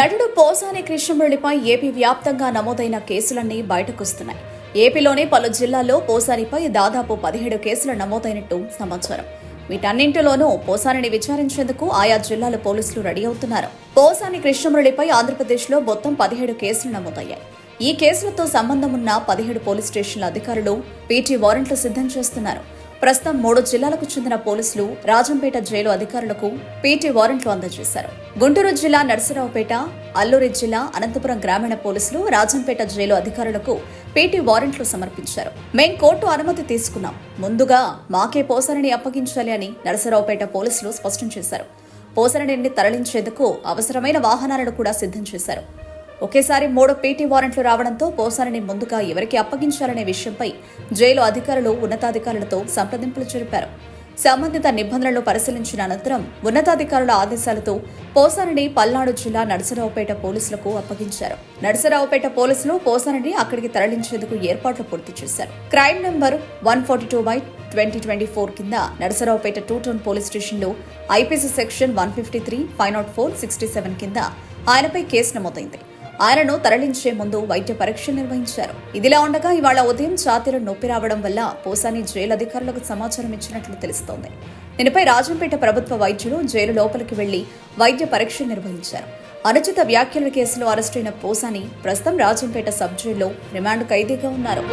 నటుడు పోసాని కృష్ణమురళిపై ఏపీ వ్యాప్తంగా నమోదైన కేసులన్నీ బయటకొస్తున్నాయి. ఏపీలోని పలు జిల్లాల్లో పోసానిపై దాదాపు పదిహేడు కేసులు నమోదైనట్టు సమాచారం. వీటన్నింటిలోనూ పోసానిని విచారించేందుకు ఆయా జిల్లాల పోలీసులు రెడీ అవుతున్నారు. పోసాని కృష్ణమురళిపై ఆంధ్రప్రదేశ్లో మొత్తం పదిహేడు కేసులు నమోదయ్యాయి. ఈ కేసులతో సంబంధం ఉన్న పదిహేడు పోలీస్ స్టేషన్ల అధికారులు పీటీ వారెంట్లు సిద్ధం చేస్తున్నారు. ప్రస్తుతం మూడు జిల్లాలకు చెందిన పోలీసులు రాజంపేట జైలు అధికారులకు పీటీ వారెంట్లు అందజేశారు. గుంటూరు జిల్లా నరసరావుపేట అల్లూరి జిల్లా అనంతపురం గ్రామీణ పోలీసులు రాజంపేట జైలు అధికారులకు పీటీ వారెంట్లు సమర్పించారు. మేం కోర్టు అనుమతి తీసుకున్నాం. ముందుగా మాకే పోసరిని అప్పగించాలి అని నరసరావుపేట పోలీసులు స్పష్టం చేశారు. పోసరిని తరలించేందుకు అవసరమైన వాహనాలను కూడా సిద్ధం చేశారు. ఒకేసారి మూడు పీటీ వారెంట్లు రావడంతో పోసారిని ముందుగా ఎవరికి అప్పగించాలనే విషయంపై జైలు అధికారులు ఉన్నతాధికారులతో సంప్రదింపులు జరిపారు. సంబంధిత నిబంధనలు పరిశీలించిన అనంతరం ఉన్నతాధికారుల ఆదేశాలతో పోసారిని పల్నాడు జిల్లా నరసరావుపేట పోలీసులకు అప్పగించారు. నరసరావుపేట పోలీసులు పోసారిని అక్కడికి తరలించేందుకు ఏర్పాట్లు పూర్తి చేశారు. Crime number one forty two by twenty twenty four కింద నరసరావుపేట టూ టౌన్ పోలీస్ స్టేషన్లో IPC section one fifty three five not four sixty seven కింద ఆయనపై కేసు నమోదైంది. ఆయనను తరలించే ముందు వైద్య పరీక్షలు నిర్వహించారు. ఇదిలా ఉండగా ఇవాళ ఉదయం ఛాతీలో నొప్పి రావడం వల్ల పోసాని జైలు అధికారులకు సమాచారం ఇచ్చినట్లు తెలుస్తోంది. దీనిపై రాజంపేట ప్రభుత్వ వైద్యులు జైలు లోపలికి వెళ్ళి వైద్య పరీక్షలు నిర్వహించారు. అనుచిత వ్యాఖ్యల కేసులో అరెస్టైన పోసాని ప్రస్తుతం రాజంపేట సబ్ జైల్లో రిమాండ్ ఖైదీగా ఉన్నారు.